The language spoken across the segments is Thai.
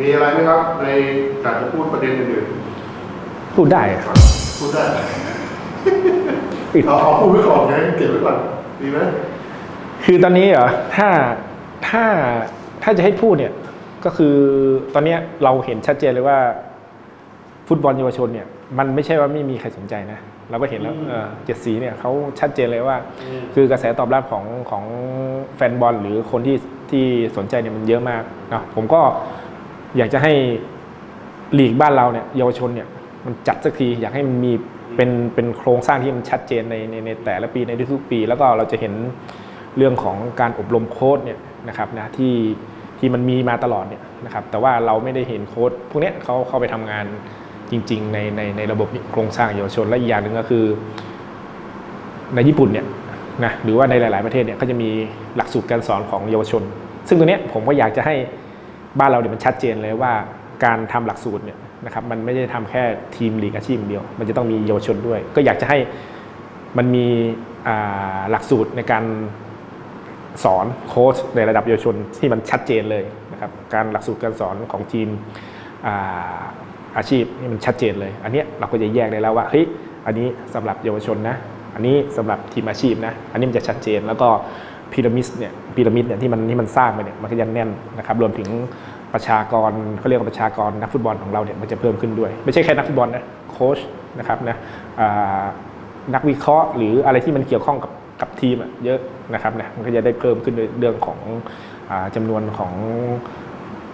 มีอะไรไหมครับ ในการจะพูดประเด็นอื่นพูดได้อะๆพูดได้เอาเอาพูดไว้ก่อนไงเก็บไว้ก่อนดีไหมคือตอนนี้เหรอถ้าถ้าถ้าจะให้พูดเนี่ย ก็คือตอนเนี้ยเราเห็นชัดเจนเลยว่า ฟุตบอลเยาวชนเนี่ย มันไม่ใช่ว่าไม่มีใครสนใจนะ เราก็เห็นแล้วเออเจ็ดสีเนี่ยเขาชัดเจนเลยว่า คือกระแสตอบรับของของแฟนบอลหรือคนที่ที่สนใจเนี่ยมันเยอะมากเนาะผมก็ อยากจะให้หลีกบ้านเราเนี่ยเยาวชนเนี่ยมันจัดสักทีอยากให้มันมีเป็นเป็นโครงสร้างที่มันชัดเจนในในในแต่ละปีในทุกๆปี แล้วก็เราจะเห็นเรื่องของการอบรมโค้ดเนี่ยนะครับนะที่ที่มันมีมาตลอดเนี่ยนะครับแต่ว่าเราไม่ได้เห็นโค้ดพวกนี้เขาเข้าไปทำงานจริง ๆ ในในในระบบโครงสร้างเยาวชนและอีกอย่างหนึ่งก็คือ ในญี่ปุ่นเนี่ยนะหรือว่าในหลาย ๆประเทศเนี่ยก็จะมีหลักสูตรการสอนของเยาวชน ซึ่งตัวเนี้ยผมก็อยากจะให้ บ้านเราเนี่ยมันชัดเจนเลยว่าการทำหลักสูตรเนี่ยนะครับมันไม่ได้ทำแค่ทีมลีกอาชีพเดียว มันจะต้องมีเยาวชนด้วย ก็อยากจะให้มันมีหลักสูตรในการสอนโค้ชในระดับเยาวชนที่มันชัดเจนเลยนะครับการหลักสูตรการสอนของทีมอาชีพนี่มันชัดเจนเลย อันนี้เราก็จะแยกได้แล้วว่าเฮ้ยอันนี้สำหรับเยาวชนนะ อันนี้สำหรับทีมอาชีพนะ อันนี้มันจะชัดเจนแล้วก็ พีระมิดเนี่ยพีระมิดเนี่ยที่มันที่มันสร้างไปเนี่ยมันก็ยังแน่นนะครับรวมถึงประชากรเขาเรียกว่าประชากรนักฟุตบอลของเราเนี่ยมันจะเพิ่มขึ้นด้วย ไม่ใช่แค่นักฟุตบอลนะโค้ชนะครับนะนักวิเคราะห์หรืออะไรที่มันเกี่ยวข้องกับกับทีมอะเยอะนะครับนะมันก็จะได้เพิ่มขึ้นในเรื่องของอาจำนวนของ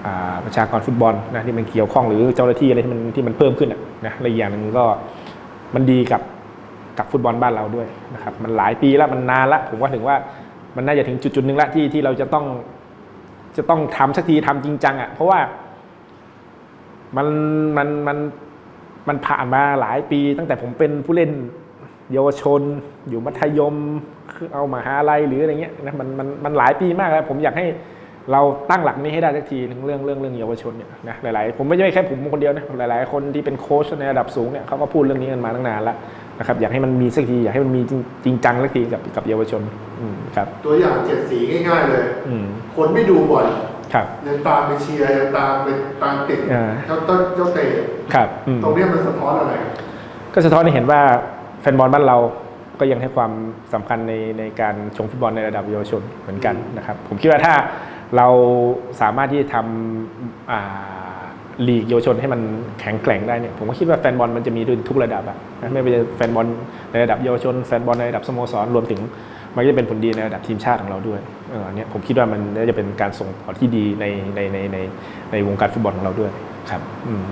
อประชากรฟุตบอลนะที่มันเกี่ยวข้องหรือเจ้าหน้าที่อะไรที่มันที่มันเพิ่มขึ้นอะนะและอีกอย่างหนึ่งก็มันดีกับกับฟุตบอลบ้านเราด้วยนะครับมันหลายปีแล้วมันนานละผมว่าถึงว่า มันน่าจะถึงจุดจุดๆหนึ่งละที่ที่เราจะต้องจะต้องทำสักทีทำจริงจังอะ่ะ เพราะว่ามันมันมันมันผ่านมาหลายปี ตั้งแต่ผมเป็นผู้เล่นเยาวชน อยู่มัธยมเอามาหาลัยหรืออะไรเงี้ยนะมันมันมันหลายปีมากแล้วผมอยากให้เราตั้งหลักนี้ให้ได้สักทีถึงเรื่องเรื่องเรื่องเยาวชนเนี่ยนะหลายๆผมไม่ใช่แค่ผมคนเดียวนะหลาย ๆ คนที่เป็นโค้ชในระดับสูงเนี่ยเขาก็พูดเรื่องนี้กันมาตั้งนานแล้ว นะครับอยากให้มันมีสักทีอยากให้มันมีจริงจริงจังสักทีกับกับเยาวชนอืมครับ ตัวอย่างเจ็ดสีง่ายๆเลย อืมคนไม่ดูบอลครับยังตามไปเชียร์ยังตามไปตามติดอ่า เจ้าต้นเจ้าเตะครับอืม ตรงเนี้ยมันสะท้อนอะไร ก็สะท้อนให้เห็นว่าแฟนบอลบ้านเราก็ยังให้ความสำคัญในในการชมฟุตบอลในระดับเยาวชนเหมือนกันนะครับ ผมคิดว่าถ้าเราสามารถที่จะทำอ่า ลีกเยาวชนให้มันแข็งแกร่งได้เนี่ยผมก็คิดว่าแฟนบอลมันจะมีดทุกระดับอะไม่ว่าจะแฟนบอลในระดับเยาวชนแฟนบอลในระดับสโมสรรวมถึงมันก็จะเป็นผลดีในระดับทีมชาติของเราด้วยเออเนี่ยผมคิดว่ามันน่าจะเป็นการส่งผลที่ดีในในในในในวงการฟุตบอลของเราด้วยครับอืม